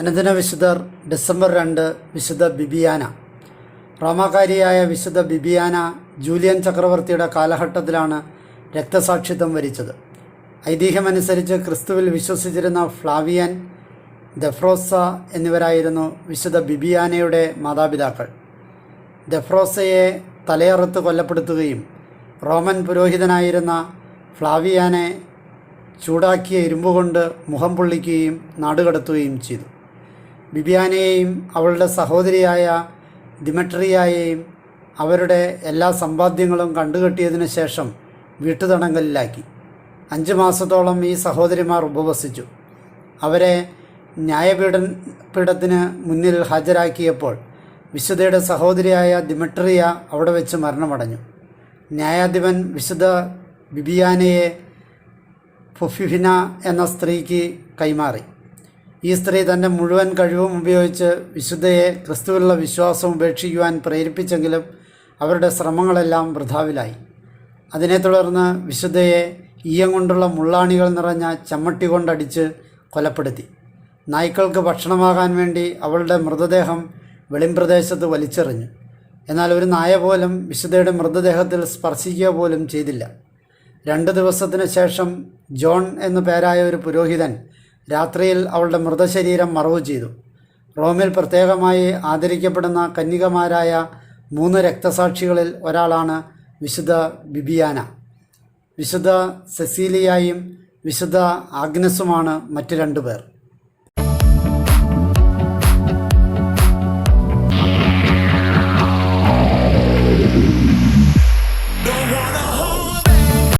അനുദിന വിശുദ്ധർ ഡിസംബർ രണ്ട് വിശുദ്ധ ബിബിയാന. റോമാകാരിയായ വിശുദ്ധ ബിബിയാന ജൂലിയൻ ചക്രവർത്തിയുടെ കാലഘട്ടത്തിലാണ് രക്തസാക്ഷിത്വം വരിച്ചത്. ഐതിഹ്യമനുസരിച്ച് ക്രിസ്തുവിൽ വിശ്വസിച്ചിരുന്ന ഫ്ലാവിയൻ ദഫ്രോസ എന്നിവരായിരുന്നു വിശുദ്ധ ബിബിയാനയുടെ മാതാപിതാക്കൾ. ദഫ്രോസയെ തലയറുത്ത് കൊല്ലപ്പെടുത്തുകയും റോമൻ പുരോഹിതനായിരുന്ന ഫ്ലാവിയാനെ ചൂടാക്കിയ ഇരുമ്പുകൊണ്ട് മുഖം പൊള്ളിക്കുകയും നാടുകടത്തുകയും ചെയ്തു. ബിബിയാനെയും അവളുടെ സഹോദരിയായ ദിമട്രിയായെയും അവരുടെ എല്ലാ സമ്പാദ്യങ്ങളും കണ്ടുകെട്ടിയതിനു ശേഷം വീട്ടുതടങ്കലിലാക്കി. അഞ്ച് മാസത്തോളം ഈ സഹോദരിമാർ ഉപവസിച്ചു. അവരെ ന്യായപീഠ പീഠത്തിന് മുന്നിൽ ഹാജരാക്കിയപ്പോൾ വിശുദ്ധയുടെ സഹോദരിയായ ദിമട്രിയ അവിടെ വെച്ച് മരണമടഞ്ഞു. ന്യായാധിപൻ വിശുദ്ധ ബിബിയാനയെ ഫുഫിഫിന എന്ന സ്ത്രീക്ക് കൈമാറി. ഈ സ്ത്രീ തന്റെ മുഴുവൻ കഴിവും ഉപയോഗിച്ച് വിശുദ്ധയെ ക്രിസ്തുവിലുള്ള വിശ്വാസം ഉപേക്ഷിക്കുവാൻ പ്രേരിപ്പിച്ചെങ്കിലും അവരുടെ ശ്രമങ്ങളെല്ലാം വൃഥാവിലായി. അതിനെ തുടർന്ന് വിശുദ്ധയെ ഈയം കൊണ്ടുള്ള മുള്ളാണികൾ നിറഞ്ഞ ചമ്മട്ടി കൊണ്ടടിച്ച് കൊലപ്പെടുത്തി. നായ്ക്കൾക്ക് ഭക്ഷണമാകാൻ വേണ്ടി അവളുടെ മൃതദേഹം വെളിംപ്രദേശത്ത് വലിച്ചെറിഞ്ഞു. എന്നാൽ ഒരു നായ പോലും വിശുദ്ധയുടെ മൃതദേഹത്തിൽ സ്പർശിക്കുക പോലും ചെയ്തില്ല. രണ്ട് ദിവസത്തിന് ശേഷം ജോൺ എന്നു പേരായ ഒരു പുരോഹിതൻ രാത്രിയിൽ അവളുടെ മൃതശരീരം മറവ് ചെയ്തു. റോമിൽ പ്രത്യേകമായി ആദരിക്കപ്പെടുന്ന കന്യകമാരായ മൂന്ന് രക്തസാക്ഷികളിൽ ഒരാളാണ് വിശുദ്ധ ബിബിയാന. വിശുദ്ധ സെസീലിയായും വിശുദ്ധ ആഗ്നസുമാണ് മറ്റു രണ്ടു പേർ